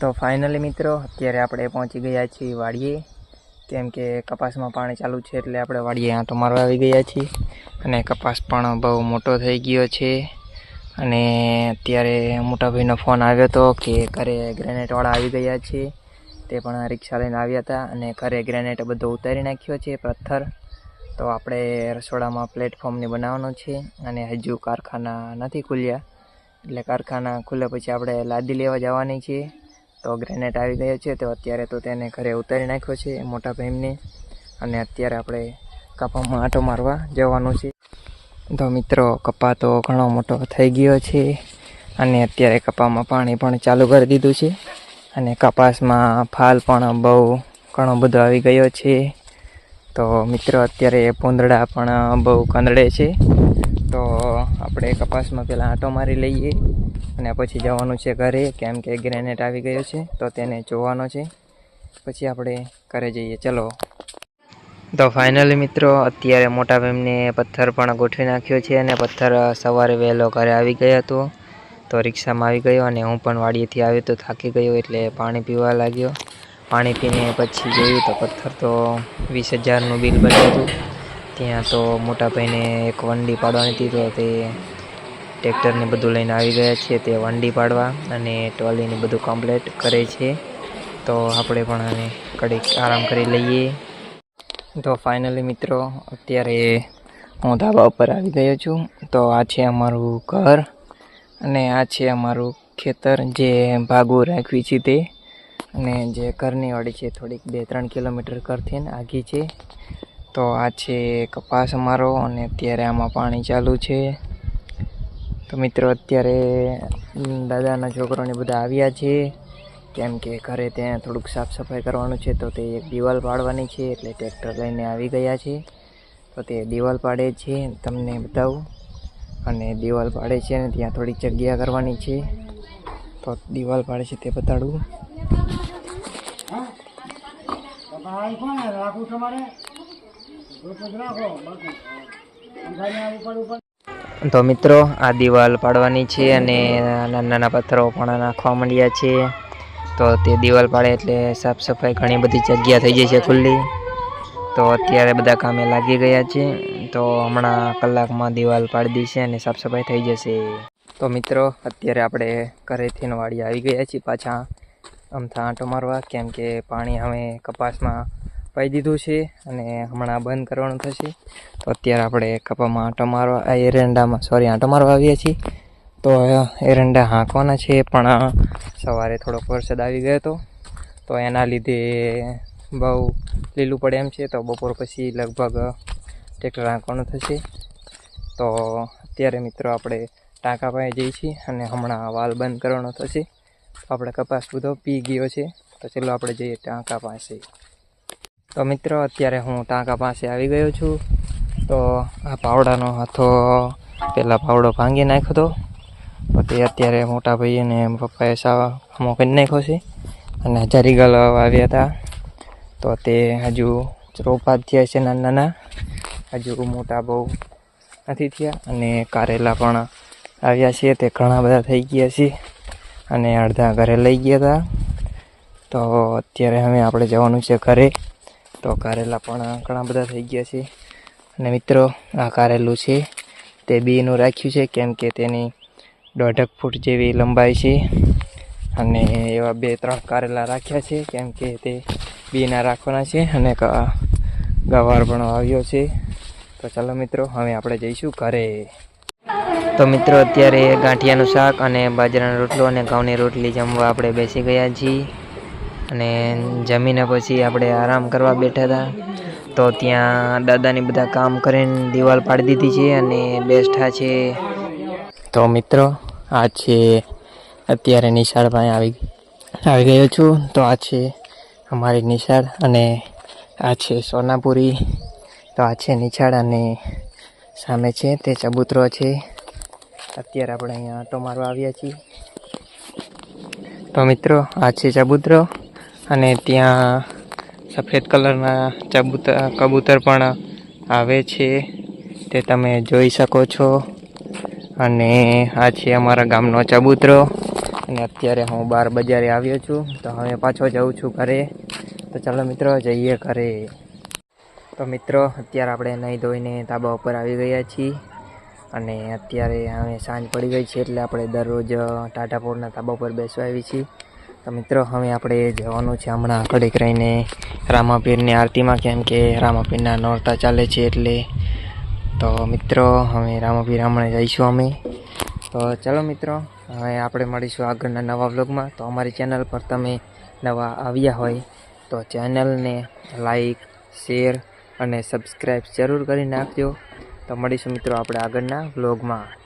તો ફાઇનલી મિત્રો, અત્યારે આપણે પહોંચી ગયા છીએ વાડીએ. કેમ કે કપાસમાં પાણી ચાલુ છે એટલે આપણે વાડીએ આંટો મારવા આવી ગયા છીએ. અને કપાસ પણ બહુ મોટો થઈ ગયો છે. અને અત્યારે મોટાભાઈનો ફોન આવ્યો હતો કે ઘરે ગ્રેનેટવાળા આવી ગયા છે. તે પણ રિક્ષા લઈને આવ્યા હતા અને ઘરે ગ્રેનેટ બધો ઉતારી નાખ્યો છે, પથ્થર. તો આપણે રસોડામાં પ્લેટફોર્મને બનાવવાનું છે અને હજુ કારખાના નથી ખુલ્યા. એટલે કારખાના ખુલ્યા પછી આપણે લાદી લેવા જવાની છે. તો ગ્રેનેટ આવી ગયો છે તો અત્યારે તો તેને ઘરે ઉતારી નાખ્યો છે મોટા ભાઈને. અને અત્યારે આપણે કપામાં આંટો મારવા જવાનું છે. તો મિત્રો, કપા તો ઘણો મોટો થઈ ગયો છે અને અત્યારે કપામાં પાણી પણ ચાલુ કરી દીધું છે. અને કપાસમાં ફાલ પણ બહુ ઘણો બધો આવી ગયો છે. તો મિત્રો, અત્યારે પૂંદડા પણ બહુ કંદડે છે. તો આપણે કપાસમાં પહેલાં આંટો મારી લઈએ. અને પછી જવાનું છે ઘરે, કેમ કે ગ્રેનેટ આવી ગયો છે, તો તેને જોવાનો છે. પછી આપણે ઘરે જઈએ. ચલો. તો ફાઇનલી મિત્રો, અત્યારે મોટા ભીમને પથ્થર પણ ગોઠવી નાખ્યો છે અને પથ્થર સવારે વહેલો ઘરે આવી ગયો હતો. તો રિક્ષામાં આવી ગયો અને હું પણ વાડીએથી આવ્યો તો થાકી ગયો એટલે પાણી પીવા લાગ્યો. પાણી પીને પછી જોયું તો પથ્થર તો વીસ હજારનું બિલ બન્યું હતું. ત્યાં તો મોટા ભાઈને એક વંડી પાડવાની હતી તો તે ટ્રેક્ટરને બધું લઈને આવી ગયા છે તે વંડી પાડવા અને ટ્રોલીને બધું કમ્પ્લીટ કરે છે. તો આપણે પણ આને કડીક આરામ કરી લઈએ. તો ફાઇનલી મિત્રો, અત્યારે હું ધાબા ઉપર આવી ગયો છું. તો આ છે અમારું ઘર અને આ છે અમારું ખેતર જે ભાગો રાખવી છે તે. અને જે ઘરની વાડી છે થોડીક બે ત્રણ કિલોમીટર ઘરથી ને આગી છે. તો આ છે કપાસ અમારો અને અત્યારે આમાં પાણી ચાલુ છે. તો મિત્રો, અત્યારે દાદાના છોકરોને બધા આવ્યા છે. કેમ કે ઘરે ત્યાં થોડુંક સાફ સફાઈ કરવાનું છે, તો તે એક દિવાલ પાડવાની છે, એટલે ટ્રેક્ટર લઈને આવી ગયા છે. તો તે દિવાલ પાડે છે, તમને બતાવું. અને દિવાલ પાડે છે અને ત્યાં થોડીક જગ્યા કરવાની છે. તો દિવાલ પાડે છે તે બતાડું. તો મિત્રો, આ દિવાલ પાડવાની છે અને નાના નાના પથ્થરો પણ નાખવા માંડ્યા છે. તો તે દિવાલ પાડે એટલે સાફ સફાઈ ઘણી બધી જગ્યા થઈ જાય છે ખુલ્લી. તો અત્યારે બધા કામે લાગી ગયા છે. તો હમણાં કલાકમાં દિવાલ પાડી દઈશે અને સાફ સફાઈ થઈ જશે. તો મિત્રો, અત્યારે આપણે ઘરેથી વાડી આવી ગયા છીએ પાછા. આમ આંટો મારવા, કેમ કે પાણી હવે કપાસમાં પાઈ દીધું છે અને હમણાં બંધ કરવાનું થશે. તો અત્યારે આપણે કપામાં આંટો મારવા એરંડામાં સોરી આંટો મારવા આવીએ છીએ. તો એરંડા હાંકવાના છે, પણ સવારે થોડોક વરસાદ આવી ગયો હતો. તો એના લીધે બહુ લીલું પડે એમ છે, તો બપોર પછી લગભગ ટ્રેક્ટર હાંકવાનું થશે. તો અત્યારે મિત્રો આપણે ટાંકા પાસે જઈએ છીએ અને હમણાં વાલ બંધ કરવાનો થશે. આપણે કપાસ બધો પી ગયો છે. તો ચલો આપણે જઈએ ટાંકા પાસે. તો મિત્રો, અત્યારે હું ટાંકા પાસે આવી ગયો છું. તો આ પાવડાનો હાથો પહેલાં પાવડો ભાંગી નાખ્યો હતો તો અત્યારે મોટા ભાઈ અને પપ્પાએ સાવ હમો કરી નાખ્યો છે. અને હજારી ગલ આવ્યા હતા. તો તે હજુ રોપા થયા છે નાના નાના. હજુ મોટા બહુ નથી થયા. અને કારેલા પણ આવ્યા છે. તે ઘણા બધા થઈ ગયા છે. અને અડધા ઘરે લઈ ગયા હતા. તો અત્યારે હવે આપણે જવાનું છે ઘરે. તો કારેલા પણ ઘણા બધા થઈ ગયા છે. અને મિત્રો, આ કારેલું છે. તે બીનું રાખ્યું છે, કેમ કે તેની દોઢક ફૂટ જેવી લંબાઈ છે. અને એવા બે ત્રણ કારેલા રાખ્યા છે, કેમ કે તે બીના રાખવાના છે અને ગવાર પણ આવ્યો છે. તો ચાલો મિત્રો, હવે આપણે જઈશું ઘરે. તો મિત્રો, અત્યારે ગાંઠિયાનું શાક અને બાજરાનો રોટલો અને ઘઉંની રોટલી જમવા આપણે બેસી ગયા છીએ. અને જમીને પછી આપણે આરામ કરવા બેઠા હતા. તો ત્યાં દાદાની બધા કામ કરીને દિવાલ પાડી દીધી છે અને બેસ્ટા છે. તો મિત્રો, આ છે અત્યારે નિશાળ પાસે આવી આવી ગયો છું. તો આ છે અમારી નિશાળ અને આ છે સોનાપુરી. તો આ છે નિશાળ અને સામે છે તે ચબૂતરો છે. અત્યારે આપણે અહીંયા આટો મારવા આવ્યા છીએ. તો મિત્રો, આ છે ચબૂતરો. અને ત્યાં સફેદ કલરના ચબૂતર, કબૂતર પણ આવે છે. તે તમે જોઈ શકો છો. અને આ છે અમારા ગામનો ચબૂતરો. અને અત્યારે હું બાર બજારે આવ્યો છું. તો હવે પાછો જાઉં છું ઘરે. તો ચાલો મિત્રો, જઈએ ઘરે. તો મિત્રો, અત્યારે આપણે નહીં ધોઈને ધાબા ઉપર આવી ગયા છીએ. અને અત્યારે હવે સાંજ પડી ગઈ છે એટલે આપણે દરરોજ ટાટાપોરના ધાબા ઉપર બેસવા આવી છીએ. તો મિત્રો, હવે આપણે જવાનું છે હમણાં ઘડીક રહીને રામાપીરની આરતીમાં, કેમ કે રામાપીરના નોરતા ચાલે છે એટલે. તો મિત્રો, હવે રામાપીર હમણાં જઈશું અમે. તો ચાલો મિત્રો, હવે આપણે મળીશું આગળના નવા વ્લોગમાં. તો અમારી ચેનલ પર તમે નવા આવ્યા હોય, તો ચેનલને લાઈક, શેર અને સબસ્ક્રાઈબ જરૂર કરી નાખજો. તો મળીશું મિત્રો આપણે આગળના વ્લોગમાં.